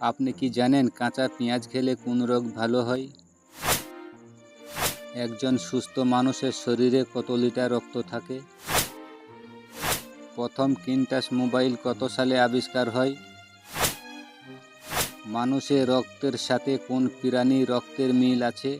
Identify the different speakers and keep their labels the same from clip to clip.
Speaker 1: আপনি কি জানেন কাঁচা পেঁয়াজ খেলে কোন রোগ ভালো হয়? একজন সুস্থ মানুষের শরীরে কত লিটার রক্ত থাকে? প্রথম কিনটাস মোবাইল কত সালে আবিষ্কার হয়? মানুষের রক্তের সাথে কোন প্রাণী রক্তের মিল আছে?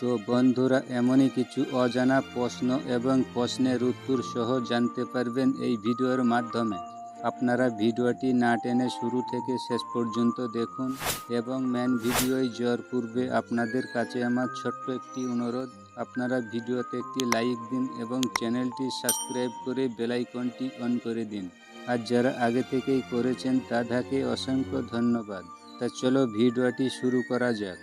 Speaker 1: তো বন্ধুরা, এমনই কিছু অজানা প্রশ্ন এবং প্রশ্নের উত্তর সহ জানতে পারবেন এই ভিডিওর মাধ্যমে। আপনারা ভিডিওটি না টেনে শুরু থেকে শেষ পর্যন্ত দেখুন এবং মেন ভিডিওয় যাওয়ার পূর্বে আপনাদের কাছে আমার ছোট্ট একটি অনুরোধ। আপনারা ভিডিওতে একটি লাইক দিন এবং চ্যানেলটি সাবস্ক্রাইব করে বেলাইকনটি অন করে দিন। আর যারা আগে থেকেই করেছেন তাদেরকে অসংখ্য ধন্যবাদ। তা চলো ভিডিওটি শুরু করা যাক।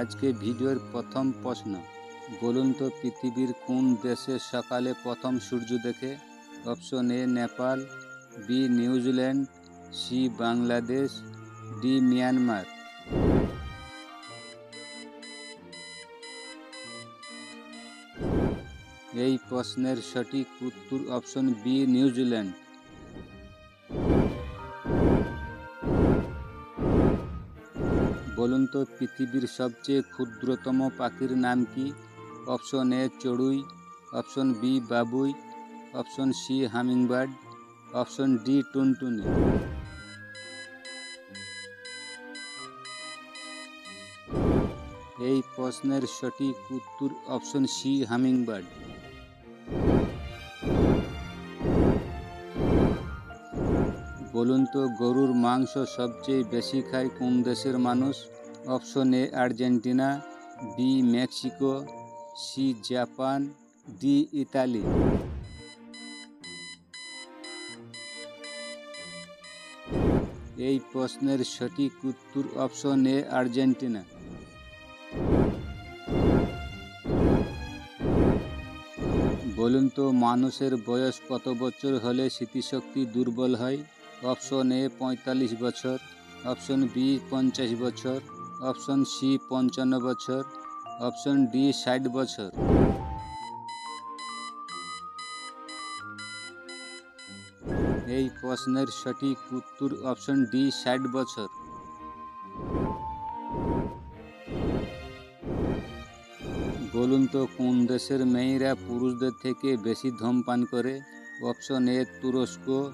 Speaker 1: আজকে ভিডিওর প্রথম প্রশ্ন। বলুন তো, পৃথিবীর কোন দেশে সকালে প্রথম সূর্য দেখে? Option A, Nepal, B, New Zealand, C, Bangladesh, D, Myanmar. এই প্রশ্নের সঠিক উত্তর অপশন বি, নিউজিল্যান্ড। বলুন তো, পৃথিবীর সবচেয়ে ক্ষুদ্রতম পাখির নাম কি? অপশন এ চড়ুই, অপশন বি বাবুই, option C hummingbird, option D টুনটুনি। এই প্রশ্নের সঠিক উত্তর অপশন সি হামিংবার্ড। বলুন তো, গরুর মাংস সবচেয়ে বেশি খায় কোন দেশের মানুষ? Option A Argentina, B Mexico C Japan, D Italy. এই প্রশ্নের সঠিক উত্তর অপশন এ আর্জেন্টিনা। বলুন তো, মানুষের বয়স কত বছর হলে স্মৃতিশক্তি দুর্বল হয়? অপশন এ পঁয়তাল্লিশ বছর অপশন বি পঞ্চাশ বছর অপশন সি পঞ্চান্ন বছর অপশন ডি, ষাট বছর। এই প্রশ্নের সঠিক উত্তর অপশন ডি, ষাট বছর। বলুন তো, কোন দেশের মেয়েরা পুরুষদের থেকে বেশি ধূমপান করে? অপশন এ, তুরস্ক,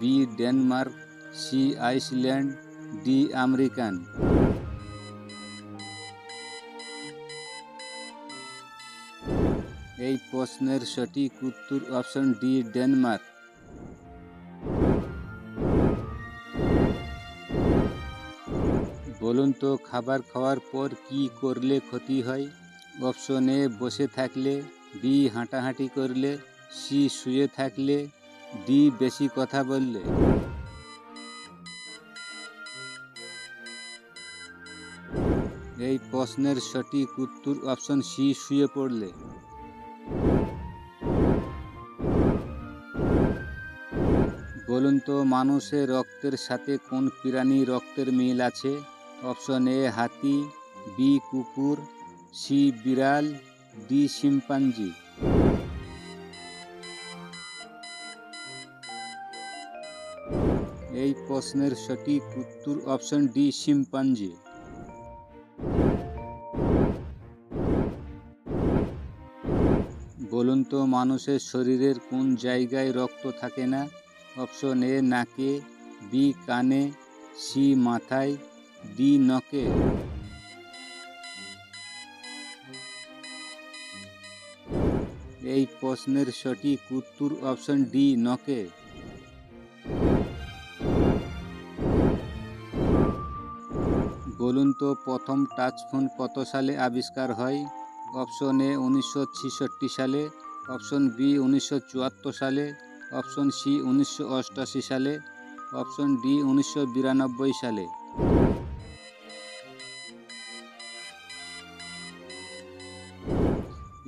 Speaker 1: B, Denmark, C, Iceland, D, American. এই প্রশ্নের সঠিক উত্তর অপশন ডি, ডেনমার্ক। বলুন তো, খাবার খাওয়ার পর কি করলে ক্ষতি হয়? অপশন এ, বসে থাকলে, বি, হাঁটাহাঁটি করলে, সি, শুয়ে থাকলে, ডি, বেশি কথা বললে। এই প্রশ্নের সঠিক উত্তর অপশন সি, শুয়ে পড়লে। বলুন তো মানুষের রক্তের সাথে কোন প্রাণী রক্তের মিল আছে? অপশন এ, হাতি, বি, কুকুর, সি, বিড়াল, ডি, শিম্পাঞ্জি। এই প্রশ্নের সঠিক উত্তর অপশন ডি, শিম্পাঞ্জি। বলুন তো, মানুষের শরীরের কোন জায়গায় রক্ত থাকে না? অপশন এ নাকে, বি কানে, সি মাথায়, ডি নখে এই প্রশ্নের সঠিক উত্তর অপশন ডি নখে বলুন তো, প্রথম টাচ ফোন কত সালে আবিষ্কার হয়? অপশন এ উনিশশো ছেষট্টি সালে, অপশন বি উনিশশো চুয়াত্তর সালে অপশন সি উনিশশো সালে, অপশন ডি উনিশশো বিরানব্বই সালে।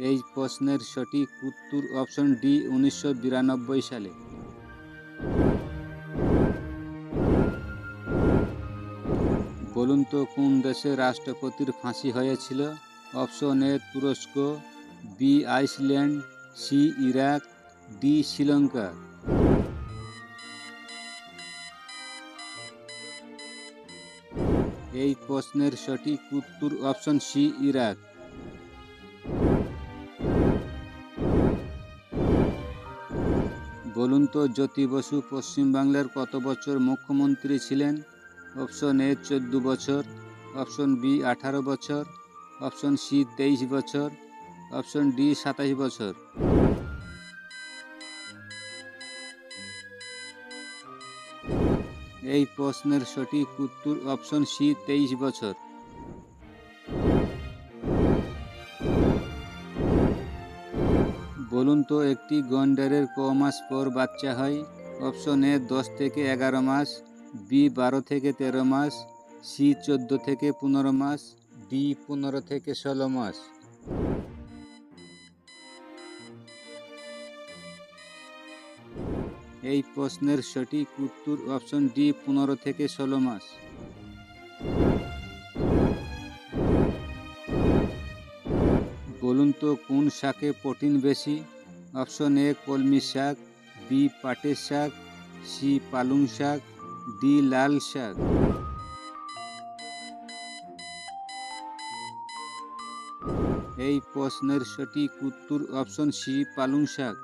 Speaker 1: এই প্রশ্নের সঠিক উত্তর অপশন ডি উনিশশো বিরানব্বই সালে। বলুন তো, কোন দেশে রাষ্ট্রপতির ফাঁসি হয়েছিল? অপশন এ তুরস্ক, B Iceland, C Iraq D Sri Lanka এই প্রশ্নের সঠিক উত্তর অপশন সি, ইরাক। বলুন তো, জ্যোতি বসু পশ্চিমবাংলার কত বছর মুখ্যমন্ত্রী ছিলেন? অপশন এ, চোদ্দ বছর। অপশন বি, আঠারো বছর। অপশন সি, তেইশ বছর। অপশন ডি সাতাশ বছর। এই প্রশ্নের সঠিক উত্তর অপশন সি, তেইশ বছর। বলুন তো, একটি গন্ডারের ক মাস পর বাচ্চা হয়? অপশন এ, দশ থেকে এগারো মাস, বি, বারো থেকে তেরো মাস, সি, চোদ্দ থেকে পনেরো মাস, ডি, পনেরো থেকে ষোলো মাস। এই প্রশ্নের সঠিক উত্তর অপশন ডি, পনেরো থেকে ষোলো মাস। বলুন তো, কোন শাকে প্রোটিন বেশি? অপশন এ, কলমি শাক, বি, পাটের শাক, সি, পালং শাক, ডি, লাল শাক। এই প্রশ্নের সঠিক উত্তর অপশন সি, পালং শাক।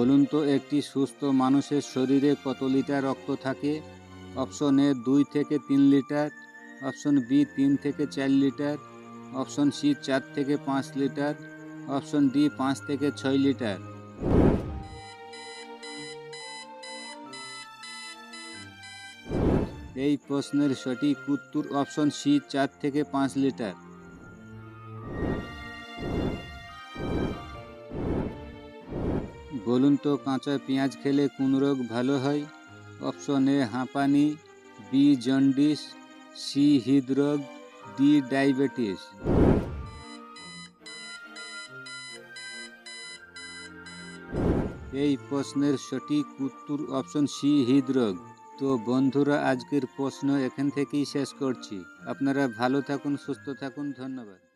Speaker 1: বলুন তো, একটি সুস্থ মানুষের শরীরে কত লিটার রক্ত থাকে? অপশন এ দুই থেকে তিন লিটার, অপশন বি তিন থেকে চার লিটার, অপশন সি চার থেকে পাঁচ লিটার, অপশন ডি পাঁচ থেকে ছয় লিটার। এই প্রশ্নের সঠিক উত্তর অপশন সি চার থেকে পাঁচ লিটার। বলুন তো, কাঁচা পেঁয়াজ খেলে কোন রোগ ভালো হয়? অপশন এ, হাঁপানি, বি, জন্ডিস, সি, হৃদরোগ, ডি, ডায়াবেটিস। এই প্রশ্নের সঠিক উত্তর অপশন সি, হৃদরোগ। তো বন্ধুরা, আজকের প্রশ্ন এখান থেকেই শেষ করছি। আপনারা ভালো থাকুন, সুস্থ থাকুন, ধন্যবাদ।